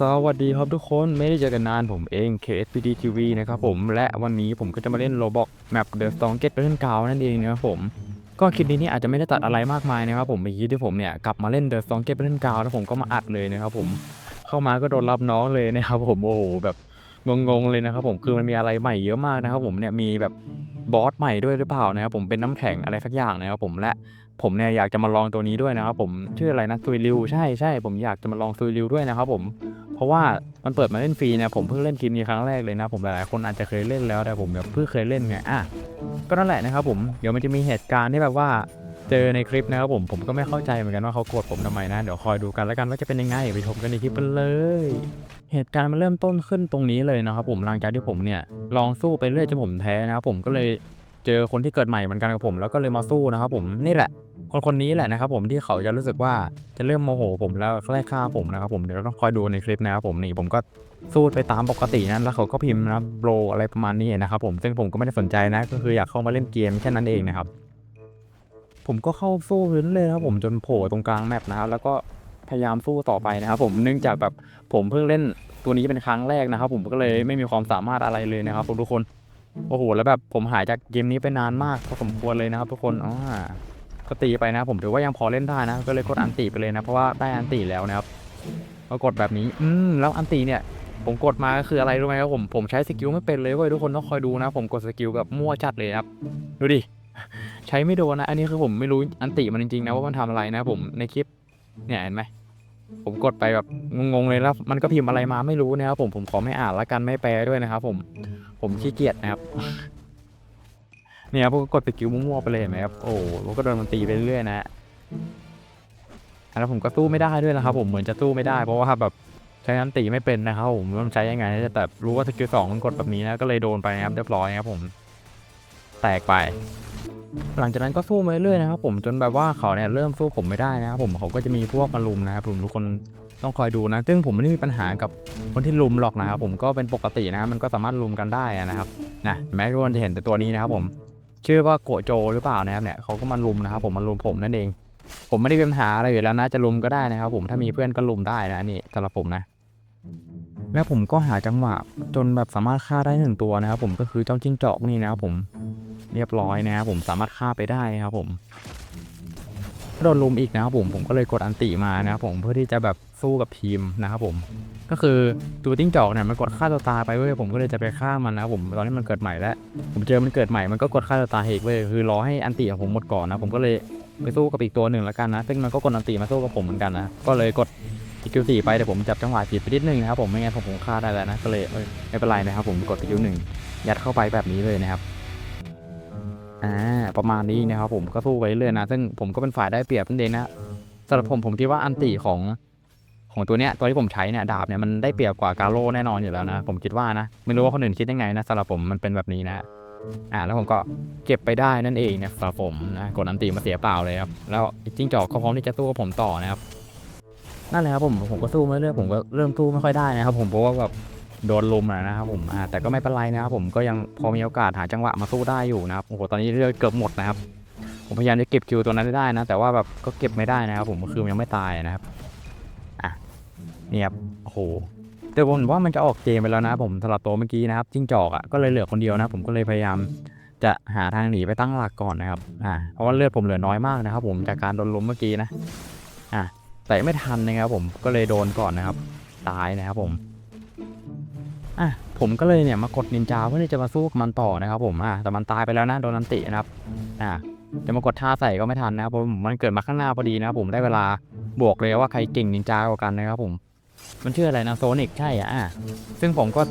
สวัสดีครับทุกคนไม่ได้เจอกันนานผมเอง KSPD TV นะครับผมและวันนี้ผมก็จะมาเล่น Roblox Map The s t o n g e t Battle Ground นั่นเองนะครับผมก็คลิปนี้นี่อาจจะไม่ได้ตัดอะไรมากมายนะครับผมเมื่อกี้ที่ผมเนี่ยกลับมาเล่น The s t o n g e t Battle Ground แล้วผมก็มาอัดเลยนะครับผมเข้ามาก็โดนรับน้องเลยนะครับผมโอ้โหแบบงงๆเลยนะครับผมคือมันมีอะไรใหม่เยอะมากนะครับผมเนี่ยมีแบบ บอสใหม่ด้วยหรือเปล่านะครับผมเป็นน้ำแข็งอะไรสักอย่างนะครับผมและผมเนี่ยอยากจะมาลองตัวนี้ด้วยนะครับผมชื่ออะไรนะซุยริวใช่ใช่ผมอยากจะมาลองซุยริวด้วยนะครับผมเพราะว่ามันเปิดมาเล่นฟรีเนี่ยผมเพิ่งเล่นคลิปนี้ครั้งแรกเลยนะผมหลายๆคนอาจจะเคยเล่นแล้วแต่ผมแบบเพิ่งเคยเล่นไงอะก็นั่นแหละนะครับผมเดี๋ยวมันจะมีเหตุการณ์ที่แบบว่า เจอในคลิปนะครับผมผมก็ไม่เข้าใจเหมือนกันว่าเขาโกรธผมทำไมนะ เดี๋ยวคอยดูกันแล้วกันว่าจะเป็นยังไงไปชมกันในคลิปกันเลย เหตุการณ์มันเริ่มต้นขึ้นตรงนี้เลยนะครับผมหลังจากที่ผมเนี่ยลองสู้ไปเรื่อยจนผมแพ้นะครับผมก็เลยเจอคนที่เกิดใหม่เหมือนกันกับผมแล้วก็เลยมาสู้นะครับผมนี่แหละ คนคนนี้แหละนะครับผมที่เขาจะรู้สึกว่าจะเริ่มโมโหผมแล้วไล่ฆ่าผมนะครับผมเดี๋ยวเราต้องคอยดูในคลิปนะครับผมนี่ผมก็สู้ไปตามปกตินะแล้วเขาก็พิมพ์นะโบรอะไรประมาณนี้นะครับผมซึ่งผมก็ไม่ได้สนใจนะก็คืออยากเข้ามาเล่นเกมแค่นั้นเองนะครับ ผมก็เข้าสู้เรื่อยๆนะครับผมจนโผล่ตรงกลางแมปนะครับแล้วก็พยายามสู้ต่อไปนะครับผมเนื่องจากแบบผมเพิ่งเล่นตัวนี้เป็นครั้งแรกนะครับ ผมก็เลยไม่มีความสามารถอะไรเลยนะครับทุกคนโอ้โหแล้วแบบผมหายจากเกมนี้ไปนานมากพอสมควรเลยนะครับ ทุกคนอ๋อก็ตีไปนะผมถือว่ายังพอเล่นได้นะ ก็เลยกดอันตีไปเลยนะเพราะว่าได้อันตีแล้วนะครับก็กดแบบนี้ อืมแล้วอันตีเนี่ยผมกดมาก็คืออะไรรู้ไหมครับผมผมใช้สกิลไม่เป็นเลยเว้ยทุกคนต้องคอยดูนะ ผมกดสกิลแบบมั่วจัดเลยนะครับดูดิใช้ไม่โดนนะ อันนี้คือผมไม่รู้อันติมันจริงๆนะว่ามันทำอะไรนะผมในคลิป เนี่ยเห็นไหมผมกดไปแบบงงๆเลยแล้วมันก็พิมพ์อะไรมาไม่รู้นะครับผมผมขอไม่อ่านละกันไม่แปลด้วยนะครับผมผมขี้เกียจนะครับ เนี่ยพวกกดสกิลมั่วๆไปเลยเห็นไหมครับโอ้โหผมก็โดนมันตีไปเรื่อยๆนะอะแล้วผมก็สู้ไม่ได้ด้วยนะครับผมเหมือนจะสู้ไม่ได้ เพราะว่าแบบใช้อันตีไม่เป็นนะครับผมต้องใช้ยังไงแต่รู้ว่าสกิลสองมันกดแบบนี้นะก็เลยโดนไปนะครับเรียบร้อยนะครับผม แตกไป หลังจากนั้นก็สู้มาเรื่อยๆนะครับผมจนแบบว่าเขาเนี่ยเริ่มสู้ผมไม่ได้นะครับผมเขาก็จะมีพวกมาลุมนะครับผมทุกคนต้องคอยดูนะ ซึ่งผมไม่ได้มีปัญหากับคนที่ลุมหรอกนะครับผมก็เป็นปกตินะมันก็สามารถลุมกันได้นะครับนะแม้ทุกคนจะเห็นแต่ตัวนี้นะครับผมชื่อว่าโกโจหรือเปล่านะครับเนี่ยเขาก็มาลุมนะครับผมมาลุมผมนั่นเอง ผมไม่ได้มีปัญหาอะไรอยู่แล้วนะจะลุมก็ได้นะครับ ผมถ้ามีเพื่อนก็ลุมได้นะนี่สำหรับผมนะแล้วผมก็หาจังหวะจนแบบสามารถฆ่าได้หนึ่งตัวนะครับผมก็คือเจ้าจิ้งจอกนี่นะครับผม เรียบร้อยนะครับผมสามารถฆ่าไปได้ครับผมโดนลุมอีกนะครับผมผมก็เลยกดอันติมานะครับผมเพื่อที่จะแบบสู้กับทีมนะครับผม ก็คือตัวจิ้งจอกเนี่ยมันกดฆ่าตัวตายไปเว้ยผมก็เลยจะไปฆ่ามันนะครับผมตอนนี้มันเกิดใหม่แล้ว ผมเจอมันเกิดใหม่มันก็กดฆ่าตัวตายเหกเว้ยคือรอให้อันติของผมหมดก่อนนะผมก็เลยไปสู้กับอีกตัวหนึ่งแล้วกันนะซึ่งมันก็กดอันติมาสู้กับผมเหมือนกันนะก็เลยกดสกิลสี่ไปแต่ผมจับจังหวะผิดไปนิดนึงนะครับผมไม่งั้นผมคงฆ่าได้แล้วนะก็เลยเอ้ยไม่เป็นไรนะครับผมกดสกิลหนึ่งยัดเข้าไปแบบนี้เลยนะครับ อ่าประมาณนี้นะครับผมก็สู้ไปเรื่อยๆนะ ซึ่งผมก็เป็นฝ่ายได้เปรียบนั่นเองนะสำหรับผมผมคิดว่าอันติของของตัวเนี้ยตัวที่ผมใช้เนี่ยดาบเนี่ยมันได้เปรียบกว่ากาโร่แน่นอนอยู่แล้วนะ ผมคิดว่านะ ไม่รู้ว่าคนอื่นคิดยังไงนะสำหรับผมมันเป็นแบบนี้นะอ่าแล้วผมก็เก็บไปได้นั่นเองเนี่ยสำหรับผมนะกดอันตีมาเสียเปล่าเลยครับแล้วจิ้งจอกก็พร้อมที่จะสู้กับผมต่อนะครับนั่นแหละครับผมผมก็สู้มาเรื่อยผมก็เริ่มสู้ไม่ค่อยได้นะครับผมเพราะว่าแบบ โดนลุมอะนะครับผมอ่าแต่ก็ไม่เป็นไรนะครับผมก็ยังพอมีโอกาสหาจังหวะมาสู้ได้อยู่นะครับโอ้โหตอนนี้เลือดเกือบหมดนะครับ ผมพยายามจะเก็บคิวตัวนั้นได้นะ แต่ว่าแบบก็เก็บไม่ได้นะครับผมคือยังไม่ตายนะครับอะเนี่ยครับโอ้โหแต่ผมว่ามันจะออกเกมไปแล้วนะผมสำหรับตัวเมื่อกี้นะครับจิ้งจอกอะก็เลยเหลือคนเดียวนะ ผมก็เลยพยายามจะหาทางหนีไปตั้งหลักก่อนนะครับ อ่า เพราะว่าเลือดผมเหลือน้อยมากนะครับผมจากการโดนล้มเมื่อกี้นะ อ่าแต่ไม่ทันนะครับผม ก็เลยโดนก่อนนะครับ ตายนะครับผม อะผมก็เลยเนี่ยมากดนินจาเพื่อที่จะมาสู้กับมันต่อนะครับผมอ่าแต่มันตายไปแล้วนะโดนนันตินะครับอ่าจะมากดท่าใส่ก็ไม่ทันนะครับเพราะมันเกิดมาข้างหน้าพอดีนะครับผมได้เวลาบวกเลยว่าใครเก่งนินจากว่ากันนะครับผมมันชื่ออะไรนะโซนิกใช่อะอะซึ่งผมก็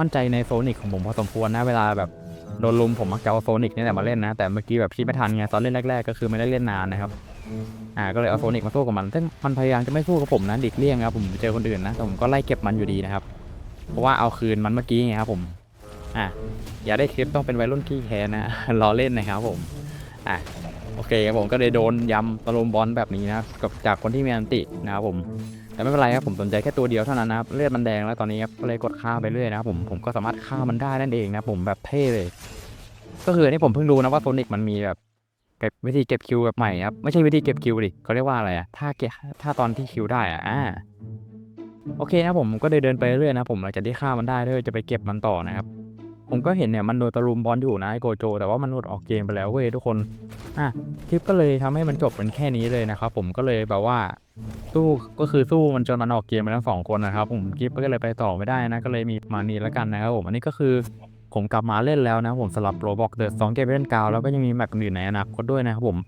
มั่นใจในโซนิกของผมพอสมควรนะเวลาแบบโดนลุมผมมักจะเอาโซนิกนี่แหละมาเล่นนะ แต่เมื่อกี้แบบคิดไม่ทันไงตอนเล่นแรกๆก็คือไม่ได้เล่นนานนะครับอ่าก็เลยเอาโซนิกมาสู้กับมันซึ่งมันพยายามจะไม่สู้กับผมนะดิกเลี่ยงครับผมเจอคนอื่นนะแต่ผมก็ไล่เก็บมันอยู่ดีนะครับ เพราะว่าเอาคืนมันเมื่อกี้ไงครับผม อะ อย่าได้คลิปต้องเป็นวัยรุ่นขี้แค้นนะ ล้อเล่นนะครับผม อะ โอเคครับผมก็เลยโดนยำตะลุมบอลแบบนี้นะกับจากคนที่มีอันตินะครับผม แต่ไม่เป็นไรครับผมสนใจแค่ตัวเดียวเท่านั้นนะครับ เลือดมันแดงแล้วตอนนี้ครับก็เลยกดฆ่าไปเรื่อยนะครับผม ผมก็สามารถฆ่ามันได้นั่นเองนะผมแบบเท่เลย ก็คืออันนี้ผมเพิ่งรู้นะว่าโซนิกมันมีแบบเก็บวิธีเก็บคิวแบบใหม่ครับ ไม่ใช่วิธีเก็บคิวดิเขาเรียกว่าอะไรอะถ้าเก็บถ้าตอนที่คิวได้อะอ่า โอเคนะผมก็เดินเดินไปเรื่อยนะผมหลังจากที่ฆ่ามันได้ด้วยจะไปเก็บมันต่อนะครับผมก็เห็นเนี่ยมันโดนตะลุมบอลอยู่นะไอโกโจ แต่ว่ามันหลุดออกเกมไปแล้วเว้ยทุกคนอะคลิปก็เลยทำให้มันจบเป็นแค่นี้เลยนะครับผมก็เลยแบบว่าสู้ก็คือสู้มันจนมันออกเกมไปทั้งสองคนนะครับผมคลิปก็เลยไปต่อไม่ได้นะก็เลยมีมานี้แล้วกันนะครับผมอันนี้ก็คือผมกลับมาเล่นแล้วนะผมสลับโรบอกเดอะสองเกมเล่นกาวแล้วก็ยังมีแมปอื่นในอนาคตด้วยนะครับผม